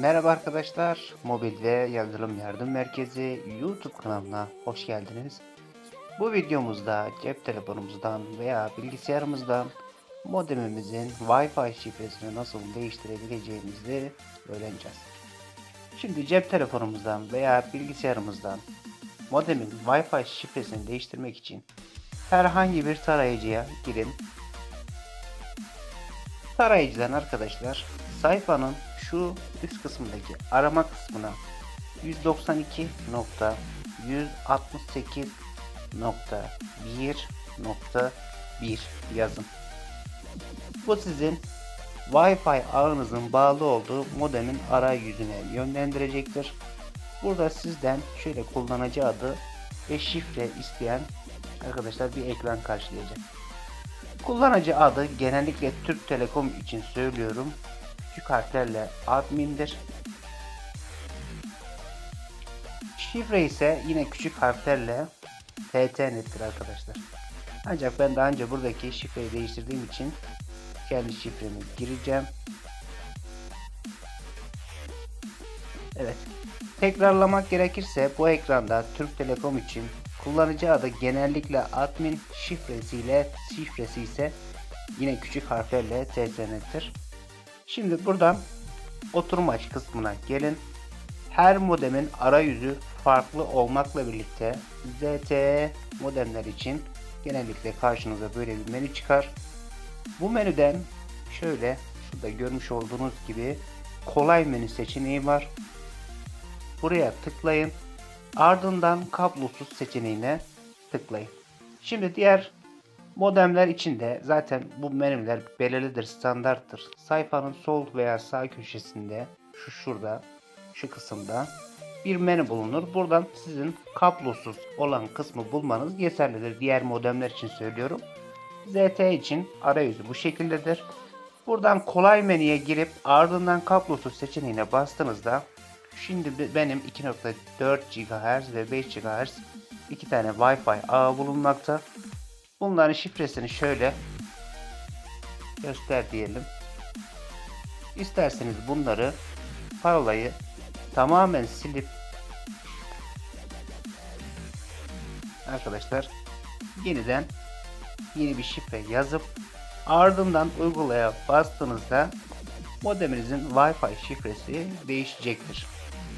Merhaba arkadaşlar, Mobil ve Yazılım Yardım Merkezi YouTube kanalına hoş geldiniz. Bu videomuzda cep telefonumuzdan veya bilgisayarımızdan modemimizin Wi-Fi şifresini nasıl değiştirebileceğimizi öğreneceğiz. Şimdi cep telefonumuzdan veya bilgisayarımızdan modemin Wi-Fi şifresini değiştirmek için herhangi bir tarayıcıya girin. Tarayıcıdan arkadaşlar sayfanın şu üst kısmındaki arama kısmına 192.168.1.1 yazın. Bu sizin Wi-Fi ağınızın bağlı olduğu modemin arayüzüne yönlendirecektir. Burada sizden şöyle kullanıcı adı ve şifre isteyen arkadaşlar bir ekran karşılayacak. Kullanıcı adı genellikle Türk Telekom için söylüyorum. Küçük harflerle admin'dir. Şifre ise yine küçük harflerle ftnet'tir arkadaşlar. Ancak ben daha önce buradaki şifreyi değiştirdiğim için kendi şifremi gireceğim. Evet. Tekrarlamak gerekirse bu ekranda Türk Telekom için kullanıcı adı genellikle admin şifresiyle şifresi ise yine küçük harflerle ttnet'tir. Şimdi buradan oturum aç kısmına gelin. Her modemin arayüzü farklı olmakla birlikte ZTE modemler için genellikle karşınıza böyle bir menü çıkar. Bu menüden şöyle şurada görmüş olduğunuz gibi kolay menü seçeneği var. Buraya tıklayın. Ardından kablosuz seçeneğine tıklayın. Şimdi diğer modemler için de zaten bu menüler belirlidir, standarttır. Sayfanın sol veya sağ köşesinde şu şurada, şu kısımda bir menü bulunur. Buradan sizin kablosuz olan kısmı bulmanız yeterlidir. Diğer modemler için söylüyorum. ZT için arayüzü bu şekildedir. Buradan kolay menüye girip ardından kablosuz seçeneğine bastığınızda şimdi benim 2.4 GHz ve 5 GHz iki tane Wi-Fi ağı bulunmakta. Bunların şifresini şöyle göster diyelim. İsterseniz bunları parolayı tamamen silip arkadaşlar yeniden yeni bir şifre yazıp ardından uygulaya bastığınızda modeminizin Wi-Fi şifresi değişecektir.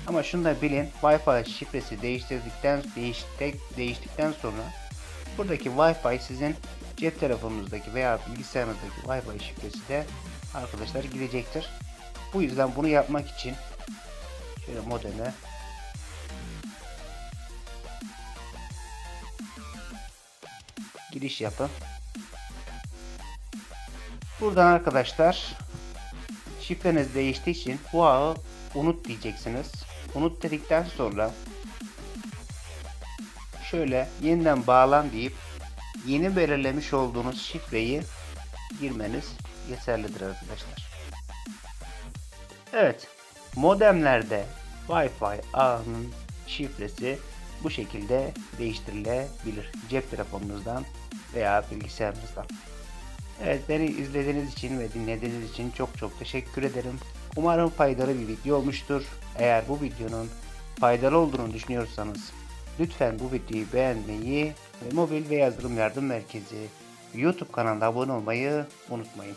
Ama şunu da bilin Wi-Fi şifresi değiştirdikten değiştik, değiştikten sonra buradaki Wi-Fi sizin cep telefonunuzdaki veya bilgisayarınızdaki Wi-Fi şifresi de arkadaşlar gidecektir. Bu yüzden bunu yapmak için şöyle modeme giriş yapın. Buradan arkadaşlar şifreniz değiştiği için ağı unut diyeceksiniz. Unut dedikten sonra şöyle yeniden bağlan deyip yeni belirlemiş olduğunuz şifreyi girmeniz yeterlidir arkadaşlar. Evet, modemlerde Wi-Fi ağının şifresi bu şekilde değiştirilebilir. Cep telefonunuzdan veya bilgisayarınızdan. Evet beni izlediğiniz için ve dinlediğiniz için çok çok teşekkür ederim. Umarım faydalı bir video olmuştur. Eğer bu videonun faydalı olduğunu düşünüyorsanız lütfen bu videoyu beğenmeyi ve mobil ve yazılım yardım merkezi YouTube kanalına abone olmayı unutmayın.